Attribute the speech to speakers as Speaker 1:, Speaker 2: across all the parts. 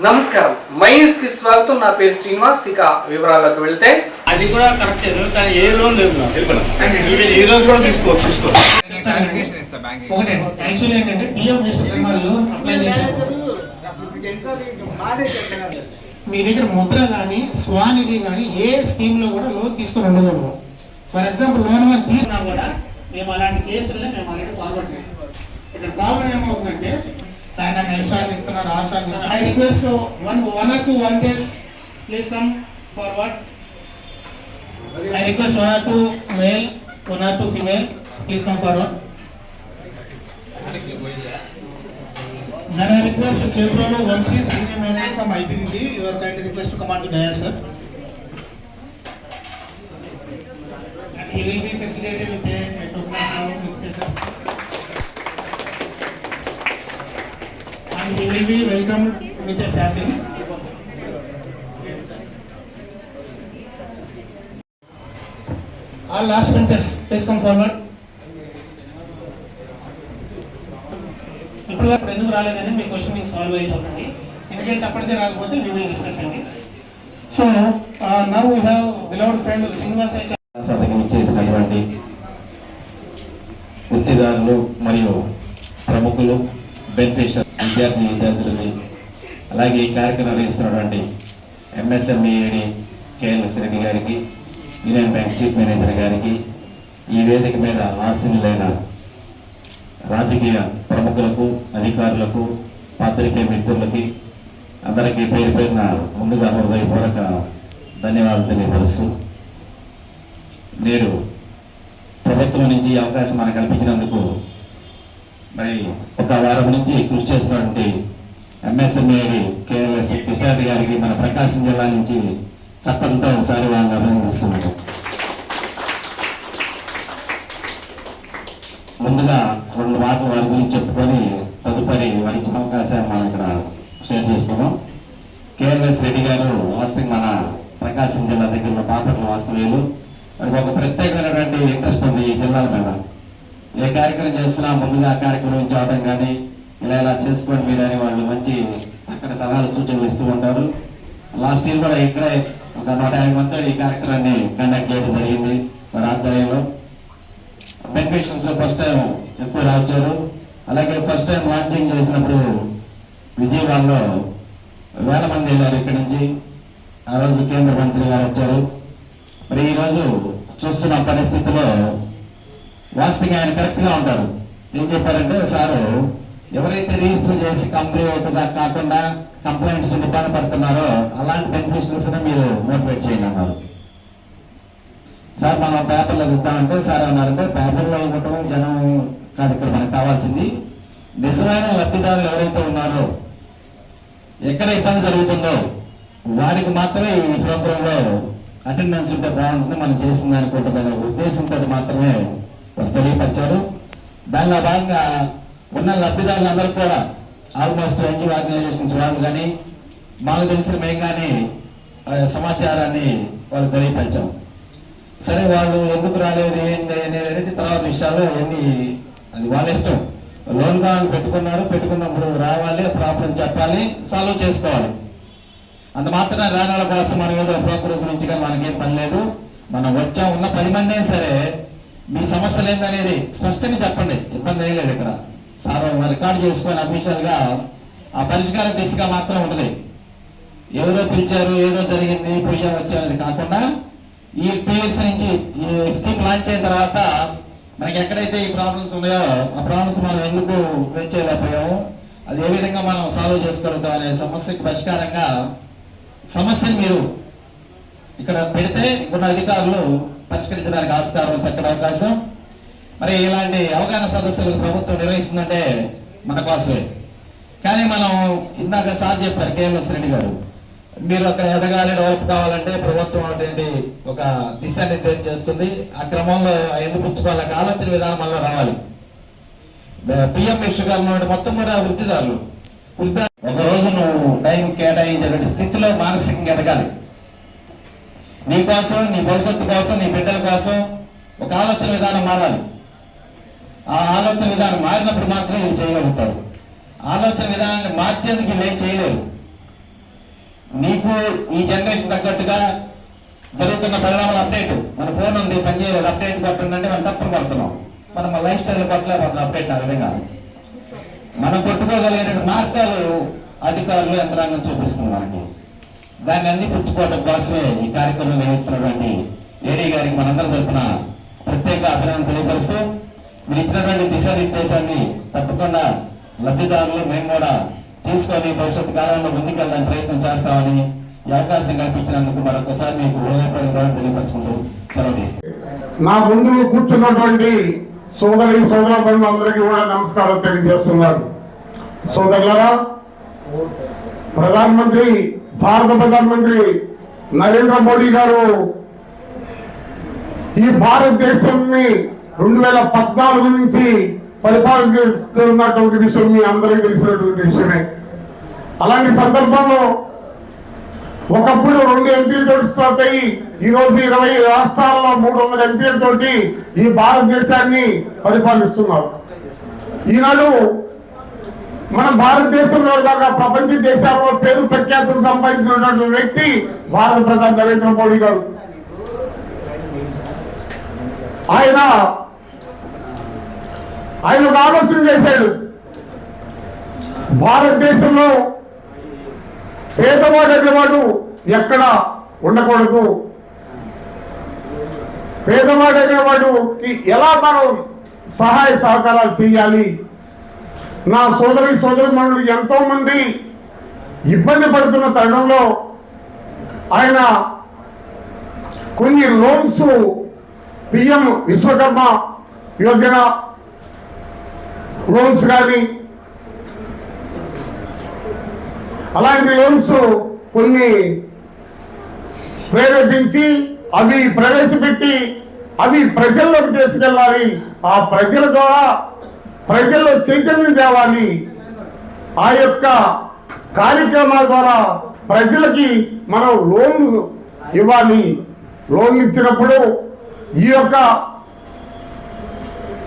Speaker 1: నమస్కారం. మై న్యూస్కి స్వాగతం. నా పేరు శ్రీనివాస్. ఇక వివరాల్లోకి వెళ్తే
Speaker 2: అది కూడా కరెక్ట్ కానీ ఏ లోన్ లేదు ఈ రోజు కూడా తీసుకోవచ్చు తీసుకో
Speaker 3: క్లారిఫికేషన్ ఇస్తా బ్యాంక్
Speaker 4: ఒకటే యాక్చువల్లీ ఏంటంటే పిఎం విశ్వకర్మ లోన్ అప్లై చేసేటప్పుడు మీ దగ్గర ముద్ర కానీ స్వానిధి కానీ ఏ స్కీమ్లో కూడా లోన్ తీసుకొని ఉండకూడదు. ఫర్ ఎగ్జాంపుల్ లోన్ కానీ తీసుకున్నా కూడా మేము అలాంటి కేసులనే మేము ఆల్రెడీ ఫార్వర్డ్ చేసాం ఇక్కడ ప్రాబ్లం ఏమవుతుందంటే సార్ నన్ను ఐదు సార్లు చెప్తున్నారు ఆరు సార్లు I request one one or two one days please come forward I request one or two male one or two female please come forward Then I request Chevrolet Vamsi, senior manager from IPVB, you are kindly request to come on to dais, sir. And he will be facilitated with a a token of love, with a- sir. And he will be welcomed with a sapling. All last benches, please come forward. ఇప్పుడు అప్పుడు ఎందుకు రాలేదని మీ question మీకు solve అయిపోతుంది in case అప్పటికే రాకపోతే we will discuss అండి so now we have beloved friend Srinivas
Speaker 5: సభకి ఇచ్చేసినటువంటి వృత్తిదారులు మరియు ప్రముఖులు బెనిఫిషియర్ విద్యార్థి విద్యార్థులని అలాగే ఈ కార్యక్రమం నిర్వహిస్తున్నటువంటి ఎంఎస్ఎంఈడి కేఎల్ఎస్ రెడ్డి గారికి యూనియన్ బ్యాంక్ చీఫ్ మేనేజర్ గారికి ఈ వేదిక మీద ఆశీనులైన రాజకీయ ప్రముఖులకు అధికారులకు పాత్రికేయ మిత్రులకి అందరికీ పేరు పేరున ముందుగా హృదయపూర్వక ధన్యవాదాలు తెలియపరుస్తూ నేడు ప్రభుత్వం నుంచి ఈ అవకాశం మనకు కల్పించినందుకు మరి ఒక వారం నుంచి కృషి చేసినటువంటి ఎంఎస్ఎంఏడి కేఎల్ఎస్ కృష్ణారెడ్డి గారికి మన ప్రకాశం జిల్లా నుంచి చప్పలతో ఒకసారి వాళ్ళని అభినందిస్తున్నాను ముందుగా రెండు మాటలు వారి గురించి చెప్పుకొని తదుపరి వారి అవకాశాన్ని మనం ఇక్కడ షేర్ చేసుకున్నాం కేఎల్ఎస్ రెడ్డి గారు వాస్తవం మన ప్రకాశం జిల్లా దగ్గర పాపట్ల వాస్తవ్యులు వారికి ఒక ప్రత్యేకమైనటువంటి ఇంట్రెస్ట్ ఉంది ఈ జిల్లాల మీద. ఏ కార్యక్రమం చేస్తున్నా ముందుగా ఆ కార్యక్రమం నుంచి అవడం కానీ ఇలా ఇలా చేసుకోండి మీరు అని వాళ్ళు మంచి చక్కటి సలహాలు సూచనలు ఇస్తూ ఉంటారు. లాస్ట్ ఇయర్ కూడా ఇక్కడే ఒక నూట యాభై మంది ఈ కార్యక్రమాన్ని కండక్ట్ చేయడం జరిగింది వారి ఆధ్వర్యంలో బెనిఫిషన్స్ ఫస్ట్ టైం ఎక్కువ రావచ్చారు. అలాగే ఫస్ట్ టైం లాంచింగ్ చేసినప్పుడు విజయవాడలో వేల మంది వెళ్ళారు ఇక్కడి నుంచి. ఆ రోజు కేంద్ర మంత్రి గారు వచ్చారు. మరి ఈరోజు చూస్తున్న పరిస్థితిలో వాస్తవంగా ఆయన కరెక్ట్గా ఉంటారు. ఏం చెప్పారంటే సారు ఎవరైతే రిజిస్టర్ చేసి కంప్లీట్ అవుతుందా కాకుండా కంప్లైంట్స్ ఇబ్బంది పడుతున్నారో అలాంటి బెనిఫిషియల్స్ మీరు మోటివేట్ చేయండి అన్నారు. సార్ మనం పేపర్లో చూద్దామంటే సార్ అన్నారంటే పేపర్లో ఇవ్వటం జనం కాదు ఇక్కడ మనకు కావాల్సింది. నిజమైన లబ్ధిదారులు ఎవరైతే ఉన్నారో ఎక్కడ ఇబ్బంది జరుగుతుందో వారికి మాత్రమే ఈ ప్రోగ్రామ్లో అటెండెన్స్ ఉంటే బాగుంటుంది. మనం చేసిన దానికి ఉంటుందనే ఉద్దేశంతో మాత్రమే తెలియపరిచారు. దానిలో భాగంగా ఉన్న లబ్ధిదారులందరూ కూడా ఆల్మోస్ట్ ఎన్జిఓ ఆర్గనైజేషన్స్ వాళ్ళు కానీ మాకు తెలిసిన మేము కానీ సమాచారాన్ని వాళ్ళు తెలియపరిచాం. సరే వాళ్ళు ఎందుకు రాలేదు ఏంది అనేది అనేది తర్వాత విషయాలు అవన్నీ అది వాళ్ళ ఇష్టం. లోన్ కావాలని పెట్టుకున్నారు పెట్టుకున్నప్పుడు రావాలి ప్రాబ్లం చెప్పాలి సాల్వ్ చేసుకోవాలి. అంత మాత్రం రానాల కోసం మనం ఏదో బ్రోకర్ గురించి మనకేం పని లేదు. మనం వచ్చాం ఉన్న పది మంది సరే మీ సమస్యలు ఏందనేది స్పష్టంగా చెప్పండి. ఇబ్బంది ఏం లేదు ఇక్కడ. సార్ రికార్డు చేసుకొని అఫీషియల్గా ఆ పరిష్కారం దిశగా మాత్రం ఉంటుంది. ఎవరో పిలిచారు ఏదో జరిగింది పొయ్యా వచ్చారనేది కాకుండా ఈ పిఎస్ నుంచి ఈ స్కీమ్ లాంచ్ అయిన తర్వాత మనకి ఎక్కడైతే ఈ ప్రాబ్లమ్స్ ఉన్నాయో ఆ ప్రాబ్లమ్స్ మనం ఎందుకు ఫేస్ చేయలేకపోయాము? అది ఏ విధంగా మనం సాల్వ్ చేసుకోగలుగుతాం అనే సమస్యకు పరిష్కారంగా సమస్యను మీరు ఇక్కడ పెడితే ఇక్కడ అధికారులు పరిష్కరించడానికి ఆస్కారం చక్కటి అవకాశం. మరి ఇలాంటి అవగాహన సదస్సులు ప్రభుత్వం నిర్వహిస్తుందంటే మన కోసమే. కానీ మనం ఇందాక సార్ చెప్పారు కేఎల్ఎస్ రెడ్డి గారు. మీరు అక్కడ ఎదగాలి డెవలప్ కావాలంటే ప్రభుత్వం అటువంటి ఒక దిశానిర్దేశం చేస్తుంది. ఆ క్రమంలో ఎందుకు పుచ్చుకోవాలి ఆలోచన విధానం మనలో రావాలి. పిఎం విశ్వకర్మ మొత్తం కూడా వృత్తిదారులు. వృత్తిదారు ఒక రోజు నువ్వు టైం కేటాయించేటువంటి స్థితిలో మానసికంగా ఎదగాలి. నీ కోసం నీ భవిష్యత్తు కోసం నీ బిడ్డల కోసం ఒక ఆలోచన విధానం మారాలి. ఆ ఆలోచన విధానం మారినప్పుడు మాత్రమే ఇవి చేయగలుగుతారు ఆలోచన విధానాన్ని మార్చేందుకు వీళ్ళు ఏం చేయలేరు నీకు ఈ జనరేషన్ తగ్గట్టుగా జరుగుతున్న పరిణామాలు అప్డేట్. మన ఫోన్ ఉంది పనిచేయలేదు అప్డేట్ కొట్టండి మనం తప్పులు పడుతున్నాం. మనం మన లైఫ్ స్టైల్ కొట్టలేకపోతున్నాం అప్డేట్ ఆ విధంగా మనం కొట్టుకోగలిగిన మార్గాలు అధికారులు యంత్రాంగం చూపిస్తున్నారు మనకి. దాన్ని అందిపుచ్చుకోవడం కోసమే ఈ కార్యక్రమం నిర్వహిస్తున్నటువంటి ఏడీ గారికి మనందరం తరఫున ప్రత్యేక అభినందన తెలియపరుస్తూ మీరు ఇచ్చినటువంటి దిశానిర్దేశాన్ని తప్పకుండా లబ్ధిదారులు మేము కూడా తీసుకొని భవిష్యత్ కాలంలో ముందుకెళ్ళడానికి ప్రయత్నం చేస్తామని ఈ అవకాశం కల్పించినందుకు మరొకసారి మీకు హృదయపూర్వక తెలియపరుచుకుంటూ సెలవు తీసుకుంటాం
Speaker 6: నా ముందు కూర్చున్నటువంటి సోదరి సోదర బంధువులందరికీ కూడా నమస్కారం తెలియజేస్తున్నారు. సోదరులారా ప్రధానమంత్రి భారత ప్రధానమంత్రి నరేంద్ర మోడీ గారు ఈ భారతదేశాన్ని రెండు వేల పద్నాలుగు నుంచి పరిపాలన చేస్తున్నటువంటి విషయం మీ అందరికీ తెలిసినటువంటి విషయమే. అలాంటి సందర్భంలో ఒకప్పుడు రెండు ఎంపీలతో స్టార్ట్ అయ్యి ఈ రోజు ఇరవై రాష్ట్రాల్లో మూడు వందల ఎంపీలతోటి ఈ భారతదేశాన్ని పరిపాలిస్తున్నారు. ఈనాడు మన భారతదేశంలో కాక ప్రపంచ దేశాల్లో పేరు ప్రఖ్యాతులు సంపాదించినటువంటి వ్యక్తి భారత ప్రధాని నరేంద్ర మోడీ గారు. ఆయన ఆయన ఒక ఆలోచన చేశాడు. భారతదేశంలో పేదవాడు అనేవాడు ఎక్కడ ఉండకూడదు. పేదవాడు అనేవాడుకి ఎలా మనం సహాయ సహకారాలు చేయాలి? నా సోదరి సోదరి మనులు ఎంతో మంది ఇబ్బంది పడుతున్న తరుణంలో ఆయన కొన్ని loans PM Vishwakarma Yojana loans కానీ అలాంటి లోన్స్ కొన్ని ప్రేరేపించి అవి ప్రవేశపెట్టి అవి ప్రజల్లోకి తీసుకెళ్ళాలి. ఆ ప్రజల ద్వారా ప్రజల్లో చైతన్యం తేవాలి. ఆ యొక్క కార్యక్రమాల ద్వారా ప్రజలకి మనం లోన్ ఇవ్వాలి. లోన్ ఇచ్చినప్పుడు ఈ యొక్క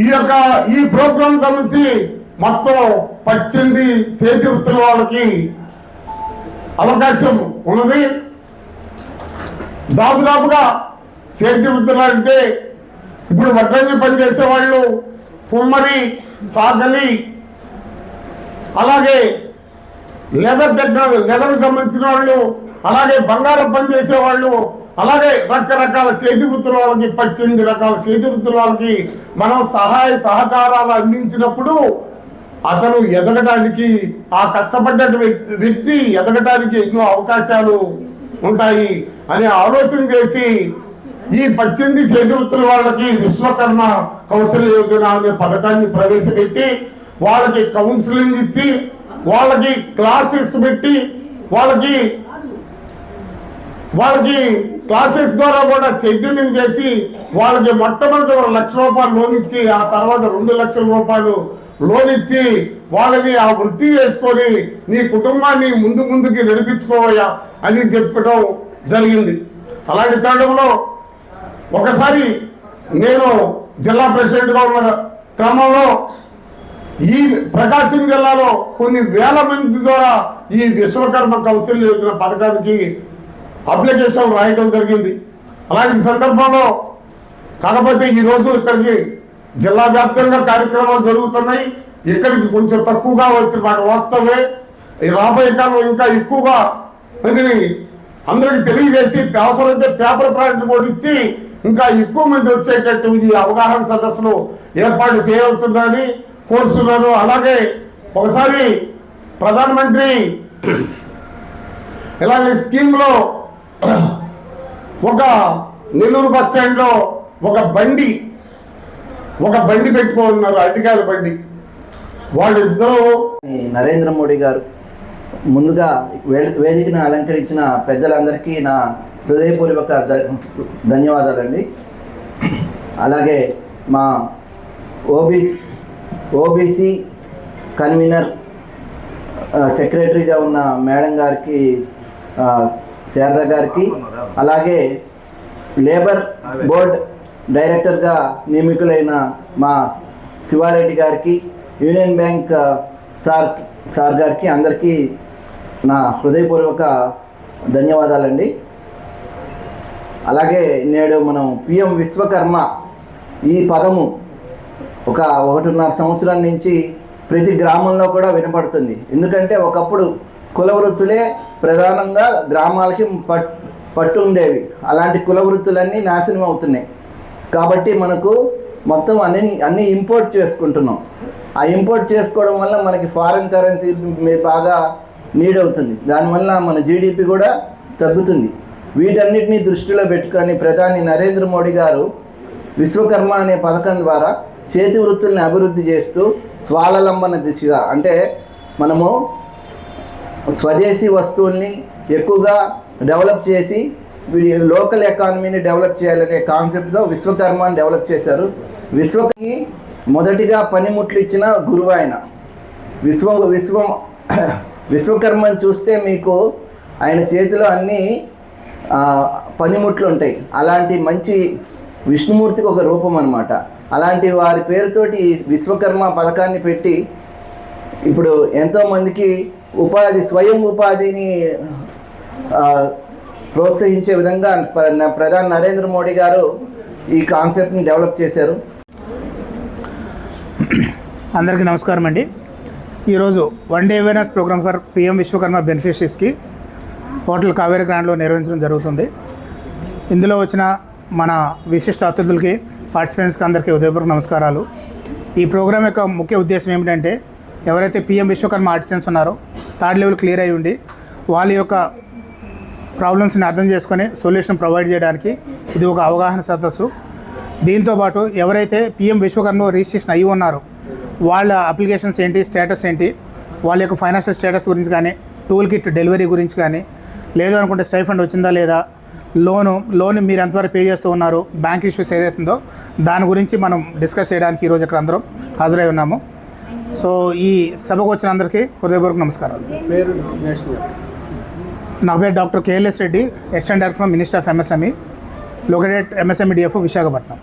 Speaker 6: ఈ యొక్క ఈ ప్రోగ్రాం గురించి మొత్తం పద్దెనిమిది చేతి వృత్తుల వాళ్ళకి అవకాశం ఉన్నది. దాపుదాపుగా చేతి వృత్తులు అంటే ఇప్పుడు వడ్రంగి పనిచేసే వాళ్ళు కుమ్మరి సాగలి అలాగే లెదర్ టెక్నాలజీ లెదర్కి సంబంధించిన వాళ్ళు అలాగే బంగారం పని చేసేవాళ్ళు అలాగే రకరకాల చేతి వృత్తుల వాళ్ళకి పద్దెనిమిది రకాల చేతి వృత్తుల వాళ్ళకి మనం సహాయ సహకారాలు అందించినప్పుడు అతను ఎదగడానికి ఆ కష్టపడ్డ వ్యక్తి వ్యక్తి ఎదగడానికి ఎన్నో అవకాశాలు ఉంటాయి అని ఆలోచన చేసి ఈ పద్దెనిమిది చేతివృత్తుల వాళ్ళకి విశ్వకర్మ కౌశల్య యోజన అనే పథకాన్ని ప్రవేశపెట్టి వాళ్ళకి కౌన్సిలింగ్ ఇచ్చి వాళ్ళకి క్లాసెస్ పెట్టి వాళ్ళకి వాళ్ళకి క్లాసెస్ ద్వారా కూడా చైతన్యం చేసి వాళ్ళకి మొట్టమొదటి ఒక లక్ష రూపాయలు లోన్ ఇచ్చి ఆ తర్వాత రెండు లక్షల రూపాయలు లోన్ ఇచ్చి వాళ్ళని ఆ వృత్తి చేసుకొని నీ కుటుంబాన్ని ముందు ముందుకి నడిపించుకోవయ్యా అని చెప్పడం జరిగింది. అలాంటి తరుణంలో ఒకసారి నేను జిల్లా ప్రెసిడెంట్గా ఉన్న క్రమంలో ఈ ప్రకాశం జిల్లాలో కొన్ని వేల మంది ద్వారా ఈ విశ్వకర్మ కౌన్సిల్ యోజన పథకానికి అప్లికేషన్ రాయడం జరిగింది. అలాంటి సందర్భంలో కాకపోతే ఈ రోజు ఇక్కడికి జిల్లా వ్యాప్తంగా కార్యక్రమాలు జరుగుతున్నాయి. ఇక్కడికి కొంచెం తక్కువగా వచ్చిన మాట వాస్తవమే. ఈ రాబోయే కాలం ఇంకా ఎక్కువగా దీనిని అందరికి తెలియజేసి అవసరమైతే పేపర్ ప్రాంట్ కూడా ఇచ్చి ఇంకా ఎక్కువ మంది వచ్చేటట్టు ఈ అవగాహన సదస్సులు ఏర్పాటు చేయవలసిందని కోరుతున్నాను అలాగే ఒకసారి ప్రధానమంత్రి ఇలాంటి స్కీమ్లో ఒక నెల్లూరు బస్ స్టాండ్లో ఒక బండి ఒక బండి పెట్టుకోన్నారు అడ్డికాయల బండి. వాళ్ళిద్దరూ
Speaker 7: నరేంద్ర మోడీ గారు ముందుగా వేదికను అలంకరించిన పెద్దలందరికీ నా హృదయపూర్వక ధన్యవాదాలండి. అలాగే మా ఓబీసీ ఓబీసీ కన్వీనర్ సెక్రటరీగా ఉన్న మేడం గారికి శారద గారికి అలాగే లేబర్ బోర్డ్ డైరెక్టర్గా నియమితులైన మా శివారెడ్డి గారికి యూనియన్ బ్యాంక్ సార్ సార్ గారికి అందరికీ నా హృదయపూర్వక ధన్యవాదాలండి. అలాగే నేడు మనం పిఎం విశ్వకర్మ ఈ పదము ఒక ఒకటిన్నర సంవత్సరాల నుంచి ప్రతి గ్రామంలో కూడా వినపడుతుంది. ఎందుకంటే ఒకప్పుడు కుల వృత్తులే ప్రధానంగా గ్రామాలకి పట్ పట్టు ఉండేవి. అలాంటి కుల వృత్తులన్నీ నాశనం అవుతున్నాయి. కాబట్టి మనకు మొత్తం అన్ని అన్నీ ఇంపోర్ట్ చేసుకుంటున్నాం. ఆ ఇంపోర్ట్ చేసుకోవడం వల్ల మనకి ఫారిన్ కరెన్సీ బాగా నీడ్ అవుతుంది దానివల్ల మన జీడిపి కూడా తగ్గుతుంది. వీటన్నిటిని దృష్టిలో పెట్టుకొని ప్రధాని నరేంద్ర మోడీ గారు విశ్వకర్మ అనే పథకం ద్వారా చేతి వృత్తుల్ని అభివృద్ధి చేస్తూ స్వావలంబన దిశగా అంటే మనము స్వదేశీ వస్తువుల్ని ఎక్కువగా డెవలప్ చేసి లోకల్ ఎకానమీని డెవలప్ చేయాలనే కాన్సెప్ట్తో విశ్వకర్మని డెవలప్ చేశారు. విశ్వకి మొదటిగా పనిముట్లు ఇచ్చిన గురువు ఆయన. విశ్వ విశ్వం విశ్వకర్మని చూస్తే మీకు ఆయన చేతిలో అన్నీ పనిముట్లు ఉంటాయి. అలాంటి మంచి విష్ణుమూర్తికి ఒక రూపం అనమాట అలాంటి వారి పేరుతోటి విశ్వకర్మ పథకాన్ని పెట్టి ఇప్పుడు ఎంతోమందికి ఉపాధి స్వయం ఉపాధిని ప్రోత్సహించే విధంగా ప్ర- ప్రధాని నరేంద్ర మోడీ గారు ఈ కాన్సెప్ట్ని డెవలప్ చేశారు.
Speaker 8: అందరికీ నమస్కారం అండి. ఈరోజు one day awareness programme for PM Vishwakarma బెనిఫిషరీస్కి hotel Kaveri గ్రాండ్లో నిర్వహించడం జరుగుతుంది. ఇందులో వచ్చిన మన విశిష్ట అతిథులకి పార్టిసిపెంట్స్కి అందరికీ ఉదయపూర్వక నమస్కారాలు. ఈ ప్రోగ్రామ్ యొక్క ముఖ్య ఉద్దేశం ఏమిటంటే ఎవరైతే పిఎం విశ్వకర్మ ఆర్టిసన్స్ ఉన్నారో థర్డ్ లెవెల్ క్లియర్ అయి ఉండి వాళ్ళ యొక్క ప్రాబ్లమ్స్ని అర్థం చేసుకొని సొల్యూషన్ ప్రొవైడ్ చేయడానికి ఇది ఒక అవగాహన సదస్సు. దీంతోపాటు ఎవరైతే పిఎం విశ్వకర్మలో రిజిస్ట్రేషన్ అయ్యి ఉన్నారో వాళ్ళ అప్లికేషన్స్ ఏంటి స్టేటస్ ఏంటి వాళ్ళ యొక్క ఫైనాన్షియల్ స్టేటస్ గురించి కానీ టూల్ కిట్ డెలివరీ గురించి కానీ లేదు అనుకుంటే స్టైఫండ్ వచ్చిందా లేదా? లోను లోన్ మీరు ఎంతవరకు పే చేస్తూ ఉన్నారు? బ్యాంక్ ఇష్యూస్ ఏదైతుందో దాని గురించి మనం డిస్కస్ చేయడానికి ఈరోజు ఇక్కడ అందరం హాజరై ఉన్నాము. సో ఈ సభకు వచ్చిన అందరికీ హృదయపూర్వక నమస్కారాలు. నా పేరు doctor KLS Reddy assistant director from minister of MSME located MSME DF Visakhapatnam.